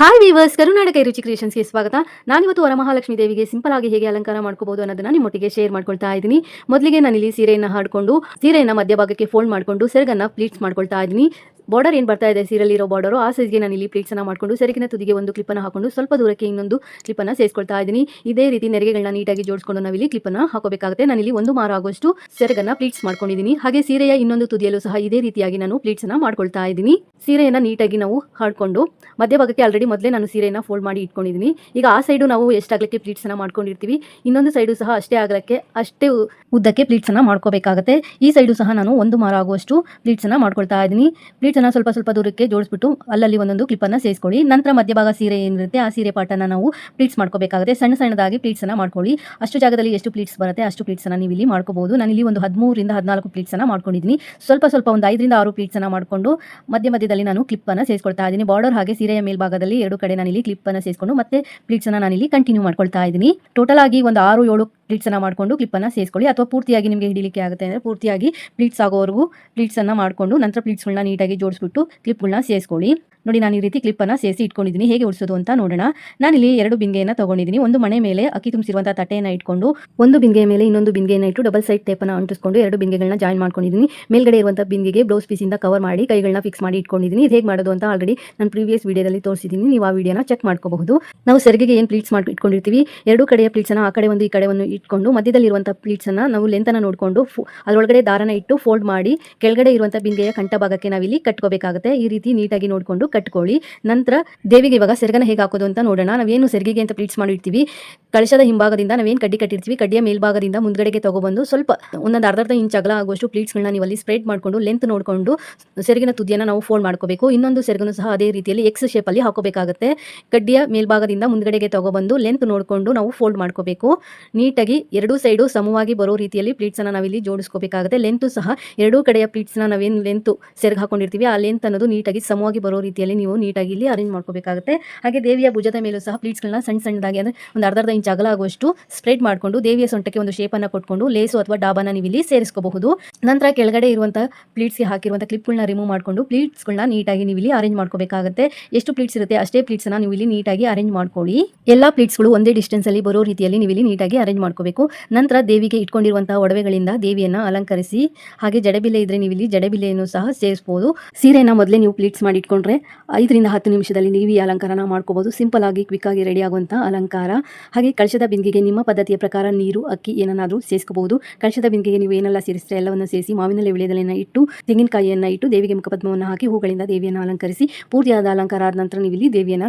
Hi viewers Karnataka ರುಚಿ ಕ್ರಿಯೇಷನ್ಸ್ಗೆ ಸ್ವಾಗತ. ನಾನಿವತ್ತು ವರಮಹಾಲಕ್ಷ್ಮಿ ದೇವಿಗೆ ಸಿಂಪಲ್ ಆಗಿ ಹೇಗೆ ಅಲಂಕಾರ ಮಾಡ್ಕೋಬಹುದು ಅನ್ನೋದನ್ನ ನಿಮ್ಮೊಟ್ಟಿಗೆ ಶೇರ್ ಮಾಡ್ಕೊಳ್ತಾ ಇದ್ದೀನಿ. ಮೊದಲಿಗೆ ನಾನಿಲ್ಲಿ ಸೀರೆಯನ್ನು ಹಾಡ್ಕೊಂಡು, ಸೀರೆಯನ್ನು ಮಧ್ಯಭಾಗಕ್ಕೆ ಫೋಲ್ಡ್ ಮಾಡ್ಕೊಂಡು, ಸೆರಗನ್ನ ಪ್ಲೀಟ್ಸ್ ಮಾಡ್ಕೊಳ್ತಾ ಇದ್ದೀನಿ. ಬಾರ್ಡರ್ ಏನು ಬರ್ತಾ ಇದೆ ಸೀರೆಯಲ್ಲಿ ಇರೋ ಬಾರ್ಡರು, ಆ ಸೈಜ್ಗೆ ನಾನು ಇಲ್ಲಿ ಪ್ಲೀಟ್ಸನ್ನು ಮಾಡ್ಕೊಂಡು ಸೆರಗಿನ ತುದಿಗೆ ಒಂದು ಕ್ಲಿಪ್ಪನ್ನು ಹಾಕೊಂಡು ಸ್ವಲ್ಪ ದೂರಕ್ಕೆ ಇನ್ನೊಂದು ಕ್ಲಿಪ್ಪನ್ನು ಸೇರಿಸ್ಕೊಳ್ತಾ ಇದ್ದೀನಿ ಇದೇ ರೀತಿ ನೆರಿಗೆಗಳನ್ನ ನೀಟಾಗಿ ಜೋಡಿಸ್ಕೊಂಡು ನಾವಿಲ್ಲಿ ಕ್ಲಿಪ್ಪನ್ನು ಹಾಕೋಬೇಕಾಗುತ್ತೆ. ನಾನಿಲ್ಲಿ ಒಂದು ಮಾರು ಆಗುವಷ್ಟು ಸೆರಗನ್ನು ಪ್ಲೀಟ್ಸ್ ಮಾಡ್ಕೊಂಡಿದ್ದೀನಿ ಹಾಗೆ ಸೀರೆಯ ಇನ್ನೊಂದು ತುದಿಯಲ್ಲೂ ಸಹ ಇದೇ ರೀತಿಯಾಗಿ ನಾನು ಪ್ಲೀಟ್ಸನ್ನು ಮಾಡ್ಕೊಳ್ತಾ ಇದ್ದೀನಿ ಸೀರೆಯನ್ನು ನೀಟಾಗಿ ನಾವು ಹಾಡ್ಕೊಂಡು ಮಧ್ಯಭಾಗಕ್ಕೆ ಆಲ್ರೆಡಿ ಮೊದಲೇ ನಾನು ಸೀರೆಯನ್ನು ಫೋಲ್ಡ್ ಮಾಡಿ ಇಟ್ಕೊಂಡಿದ್ದೀನಿ ಈಗ ಆ ಸೈಡು ನಾವು ಎಷ್ಟಾಗಲಿಕ್ಕೆ ಪ್ಲೀಟ್ಸನ್ನು ಮಾಡ್ಕೊಂಡಿರ್ತೀವಿ? ಇನ್ನೊಂದು ಸೈಡು ಸಹ ಅಷ್ಟೇ ಆಗಲಿಕ್ಕೆ, ಅಷ್ಟೇ ಉದ್ದಕ್ಕೆ ಉದ್ದಕ್ಕೆ ಪ್ಲೀಟ್ಸನ್ನು ಮಾಡ್ಕೋಬೇಕಾಗುತ್ತೆ. ಈ ಸೈಡು ಸಹ ನಾನು ಒಂದು ಮಾರು ಆಗುವಷ್ಟು ಪ್ಲೀಟ್ಸನ್ನು ಮಾಡ್ಕೊಳ್ತಾ ಇದ್ದೀನಿ ಪ್ಲೀಟ್ಸನ್ನು ಸ್ವಲ್ಪ ಸ್ವಲ್ಪ ದೂರಕ್ಕೆ ಜೋಡಿಸ್ಬಿಟ್ಟು ಅಲ್ಲಲ್ಲಿ ಒಂದೊಂದು ಕ್ಲಿಪ್ಪನ್ನು ಸೇರಿಸ್ಕೊಳ್ಳಿ. ನಂತರ ಮಧ್ಯಭಾಗ ಸೀರೆ ಏನಿರುತ್ತೆ ಆ ಸೀರೆ ಪಾಟನ್ನು ನಾವು ಪ್ಲೀಟ್ಸ್ ಮಾಡ್ಕೋಬೇಕಾಗುತ್ತೆ. ಸಣ್ಣ ಸಣ್ಣದಾಗಿ ಪ್ಲೀಟ್ಸನ್ನು ಮಾಡ್ಕೊಳ್ಳಿ. ಅಷ್ಟು ಜಾಗದಲ್ಲಿ ಎಷ್ಟು ಪ್ಲೀಟ್ಸ್ ಬರುತ್ತೆ ಅಷ್ಟು ಪ್ಲೀಟ್ಸನ್ನು ನೀವು ಇಲ್ಲಿ ಮಾಡ್ಕೋಬಹುದು ನಾನಿಲ್ಲಿ ಒಂದು ಹದಿಮೂರಿಂದ ಹದಿನಾಲ್ಕು ಪ್ಲೀಟ್ಸನ್ನು ಮಾಡ್ಕೊಂಡಿದ್ದೀನಿ. ಸ್ವಲ್ಪ ಸ್ವಲ್ಪ ಒಂದು ಐದರಿಂದ ಆರು ಪ್ಲೀಟ್ಸನ್ನು ಮಾಡಿಕೊಂಡು ಮಧ್ಯ ಮಧ್ಯದಲ್ಲಿ ನಾನು ಕ್ಲಿಪ್ಪನ್ನು ಸೇರಿಸ್ಕೊಳ್ತಾ ಇದ್ದೀನಿ. ಬಾರ್ಡರ್ ಹಾಗೆ ಸೀರೆಯ ಮೇಲ್ಭಾಗದಲ್ಲಿ ಎರಡು ಕಡೆ ನಾನು ಇಲ್ಲಿ ಕ್ಲಿಪ್ಪನ್ನು ಸೇರಿಸ್ಕೊಂಡು ಮತ್ತೆ ಪ್ಲೀಟ್ಸನ್ನು ನಾನಿಲ್ಲಿ ಕಂಟಿನ್ಯೂ ಮಾಡ್ಕೊಳ್ತಾ ಇದ್ದೀನಿ. ಟೋಟಲ್ ಆಗಿ ಒಂದು ಆರು ಏಳು ಪ್ಲೀಟ್ಸನ್ನು ಮಾಡಿಕೊಂಡು ಕ್ಲಿಪ್ಪನ್ನು ಸೇರಿಸ್ಕೊಳ್ಳಿ. ಅಥವಾ ಪೂರ್ತಿಯಾಗಿ ನಿಮಗೆ ಹಿಡಿಲಿಕ್ಕೆ ಆಗುತ್ತೆ ಅಂದರೆ ಪೂರ್ತಿಯಾಗಿ ಪ್ಲೀಟ್ಸ್ ಆಗೋವರೆಗೂ ಪ್ಲೀಟ್ಸನ್ನು ಮಾಡಿಕೊಂಡು ನಂತರ ಪ್ಲೀಟ್ಸ್ಗಳನ್ನ ನೀಟಾಗಿ ಜೋಡಿಸ್ಬಿಟ್ಟು ಕ್ಲಿಪ್ಗಳನ್ನ ಸೇರಿಸ್ಕೊಳ್ಳಿ. ನೋಡಿ, ನಾನು ಈ ರೀತಿ ಕ್ಲಿಪ್ಪನ್ನು ಸೇರಿಸಿ ಇಟ್ಕೊಂಡಿದ್ದೀನಿ. ಹೇಗೆ ಉಡಿಸೋದು ಅಂತ ನೋಡೋಣ. ನಾನಿಲ್ಲಿ ಎರಡು ಬಿಂಗೆಯನ್ನು ತಗೊಂಡಿದ್ದೀನಿ. ಒಂದು ಮನೆ ಮೇಲೆ ಅಕ್ಕಿ ತುಂಬಿಸಿರುವಂಥ ತಟ್ಟೆಯನ್ನು ಇಟ್ಕೊಂಡು, ಒಂದು ಬಿಂಗೆ ಮೇಲೆ ಇನ್ನೊಂದು ಬಿಂಗೆಯನ್ನು ಇಟ್ಟು ಡಬಲ್ ಸೈಡ್ ಟೇಪನ್ನು ಅಂಟಿಸ್ಕೊಂಡು ಎರಡು ಬಿಂಗೆಗಳನ್ನ ಜಾಯಿನ್ ಮಾಡ್ಕೊಂಡಿದ್ದೀನಿ. ಮೇಲ್ಗಡೆ ಇರುವಂಥ ಬಿಂಗೆಗೆ ಬ್ಲೌಸ್ ಪೀಸಿಂದ ಕವರ್ ಮಾಡಿ ಕೈಗಳನ್ನ ಫಿಕ್ಸ್ ಮಾಡಿ ಇಟ್ಕೊಂಡಿದ್ದೀನಿ. ಇದು ಹೇಗೆ ಮಾಡೋದು ಅಂತ ಆಲ್ರೆಡಿ ನಾನು ಪ್ರೀವಿಯಸ್ ವಿಡಿಯೋದಲ್ಲಿ ತೋರಿಸಿದ್ದೀನಿ. ನೀವು ಆ ವಿಡಿಯೋನ ಚೆಕ್ ಮಾಡ್ಕೋಬಹುದು. ನಾವು ಸರಿಗೆಗೆ ಏನು ಪ್ಲೀಟ್ಸ್ ಮಾಡಿ ಇಟ್ಕೊಂಡಿರ್ತೀವಿ? ಎರಡು ಕಡೆಯ ಪ್ಲೀಟ್ಸನ್ನು ಆ ಕಡೆ ಒಂದು ಈ ಕಡೆ ಒಂದು ಇಟ್ಕೊಂಡು ಮಧ್ಯದಲ್ಲಿರುವಂಥ ಪ್ಲೀಟ್ಸನ್ನು ನಾವು ಲೆಂತನ್ನು ನೋಡಿಕೊಂಡು ಅದರೊಳಗಡೆ ದಾರನ ಇಟ್ಟು ಫೋಲ್ಡ್ ಮಾಡಿ, ಕೆಳಗಡೆ ಇರುವಂಥ ಬಿಂಗೆಯ ಕಂಠ ಭಾಗಕ್ಕೆ ನಾವಿಲ್ಲಿ ಕಟ್ಕೋಬೇಕಾಗುತ್ತೆ. ಈ ರೀತಿ ನೀಟಾಗಿ ನೋಡಿಕೊಂಡು ಕಟ್ಕೊಳ್ಳಿ. ನಂತರ ದೇವಿಗೆ ಇವಾಗ ಸೆರಗನ ಹೇಗೆ ಹಾಕೋದು ಅಂತ ನೋಡೋಣ. ನಾವೇನು ಸೆರಗಿಗೆ ಅಂತ ಪ್ಲೀಟ್ಸ್ ಮಾಡಿರ್ತೀವಿ. ಕಳಶದ ಹಿಂಭಾಗದಿಂದ ನಾವೇನು ಕಡ್ಡಿ ಕಟ್ಟಿರ್ತೀವಿ, ಕಡ್ಡಿಯ ಮೇಲ್ಭಾಗದಿಂದ ಮುಂದ್ಗಡೆಗೆ ತಗೊಬಂದು ಸ್ವಲ್ಪ ಒಂದೊಂದು ಅರ್ಧ ಅರ್ಧ ಇಂಚ್ ಅಗಲ ಆಗುವಷ್ಟು ಪ್ಲೀಟ್ಸ್ಗಳನ್ನ ನೀವು ಅಲ್ಲಿ ಸ್ಪ್ರೆಡ್ ಮಾಡಿಕೊಂಡು ಲೆಂತ್ ನೋಡಿಕೊಂಡು ಸೆರಗಿನ ತುದಿಯನ್ನು ನಾವು ಫೋಲ್ಡ್ ಮಾಡ್ಕೋಬೇಕು. ಇನ್ನೊಂದು ಸೆರಗನ್ನು ಸಹ ಅದೇ ರೀತಿಯಲ್ಲಿ ಎಕ್ಸ್ ಶೇಪಲ್ಲಿ ಹಾಕೋಬೇಕಾಗುತ್ತೆ. ಕಡ್ಡಿಯ ಮೇಲ್ಭಾಗದಿಂದ ಮುಂದ್ಗಡೆಗೆ ತಗೊಬಂದು ಲೆಂತ್ ನೋಡಿಕೊಂಡು ನಾವು ಫೋಲ್ಡ್ ಮಾಡ್ಕೋಬೇಕು. ನೀಟಾಗಿ ಎರಡೂ ಸೈಡು ಸಮವಾಗಿ ಬರೋ ರೀತಿಯಲ್ಲಿ ಪ್ಲೀಟ್ಸನ್ನು ನಾವಿಲ್ಲಿ ಜೋಡಿಸ್ಕೋಬೇಕಾಗುತ್ತೆ. ಲೆಂತು ಸಹ ಎರಡೂ ಕಡೆಯ ಪ್ಲೀಟ್ಸ್ನ ನಾವೇನು ಲೆಂತು ಸೆರಗ್ ಹಾಕೊಂಡಿರ್ತೀವಿ, ಆ ಲೆಂತ್ ಅನ್ನೋದು ನೀಟಾಗಿ ಸಮವಾಗಿ ಬರೋ ರೀತಿಯಲ್ಲಿ ನೀವು ನೀಟಾಗಿ ಇಲ್ಲಿ ಅರೇಂಜ್ ಮಾಡ್ಕೋಬೇಕಾಗುತ್ತೆ. ಹಾಗೆ ದೇವಿಯ ಭುಜದ ಮೇಲೂ ಸಹ ಪ್ಲೀಟ್ಸ್ಗಳನ್ನ ಸಣ್ಣ ಸಣ್ಣದಾಗಿ, ಅಂದರೆ ಒಂದು ಅರ್ಧ ಅರ್ಧ ಇಂಚ್ ಅಗಲ ಆಗುವಷ್ಟು ಸ್ಪ್ರೆಡ್ ಮಾಡಿಕೊಂಡು ದೇವಿಯ ಸೊಂಟಕ್ಕೆ ಒಂದು ಶೇಪ್ ಅನ್ನ ಕೊಟ್ಕೊಂಡು ಲೇಸು ಅಥವಾ ಡಾಬಾನ ನೀವು ಇಲ್ಲಿ ಸೇರಿಸ್ಕೋಬಹುದು. ನಂತರ ಕೆಳಗಡೆ ಇರುವಂಥ ಪ್ಲೀಟ್ಸ್ಗೆ ಹಾಕಿರುವಂಥ ಕ್ಲಿಪ್ಗಳನ್ನ ರಿಮೂವ್ ಮಾಡಿಕೊಂಡು ಪ್ಲೀಟ್ಸ್ಗಳನ್ನ ನೀಟಾಗಿ ನೀವು ಇಲ್ಲಿ ಅರೇಂಜ್ ಮಾಡ್ಕೋಬೇಕಾಗುತ್ತೆ. ಎಷ್ಟು ಪ್ಲೀಟ್ಸ್ ಇರುತ್ತೆ ಅಷ್ಟೇ ಪ್ಲೀಟ್ಸನ್ನ ನೀವು ಇಲ್ಲಿ ನೀಟಾಗಿ ಅರೇಂಜ್ ಮಾಡ್ಕೊಳ್ಳಿ. ಎಲ್ಲ ಪ್ಲೀಟ್ಸ್ಗಳು ಒಂದೇ ಡಿಸ್ಟೆನ್ಸ್ ಅಲ್ಲಿ ಬರೋ ರೀತಿಯಲ್ಲಿ ನೀವು ಇಲ್ಲಿ ನೀಟಾಗಿ ಅರೇಂಜ್ ಮಾಡ್ಕೋಬೇಕು. ನಂತರ ದೇವಿಗೆ ಇಟ್ಕೊಂಡಿರುವಂತಹ ಒಡವೆಗಳಿಂದ ದೇವಿಯನ್ನ ಅಲಂಕರಿಸಿ, ಹಾಗೆ ಜಡಬಿಲೆ ಇದ್ರೆ ನೀವು ಇಲ್ಲಿ ಜಡಬಿಲೆಯನ್ನು ಸಹ ಸೇರಿಸಬಹುದು ಸೀರೆನ ಮೊದಲೇ ನೀವು ಪ್ಲೀಟ್ಸ್ ಮಾಡಿ ಇಟ್ಕೊಂಡ್ರೆ ಐದರಿಂದ ಹತ್ತು ನಿಮಿಷದಲ್ಲಿ ನೀವು ಈ ಅಲಂಕಾರನ ಮಾಡ್ಕೋಬಹುದು ಸಿಂಪಲ್ ಆಗಿ ಕ್ವಿಕ್ ಆಗಿ ರೆಡಿ ಆಗುವಂತಹ ಅಲಂಕಾರ. ಹಾಗೆ ಕಳಶದ ಬಿಂದಿಗೆಗೆ ನಿಮ್ಮ ಪದ್ಧತಿಯ ಪ್ರಕಾರ ನೀರು, ಅಕ್ಕಿ ಏನನ್ನಾದರೂ ಸೇರಿಸಬಹುದು ಕಳಶದ ಬಿಂದಿಗೆ ನೀವು ಏನೆಲ್ಲ ಸೇರಿಸಿದ್ರೆ ಎಲ್ಲವನ್ನು ಸೇರಿಸಿ ಮಾವಿನ ವಿಳೆದಲೆಯನ್ನು ಇಟ್ಟು, ತೆಂಗಿನಕಾಯಿಯನ್ನು ಇಟ್ಟು ದೇವಿಗೆ ಮುಖಪದ್ಮವನ್ನು ಹಾಕಿ ಹೂಗಳಿಂದ ದೇವಿಯನ್ನು ಅಲಂಕರಿಸಿ, ಪೂರ್ತಿಯಾದ ಅಲಂಕಾರ ಆದ ನಂತರ ನೀವು ಇಲ್ಲಿ ದೇವಿಯನ್ನು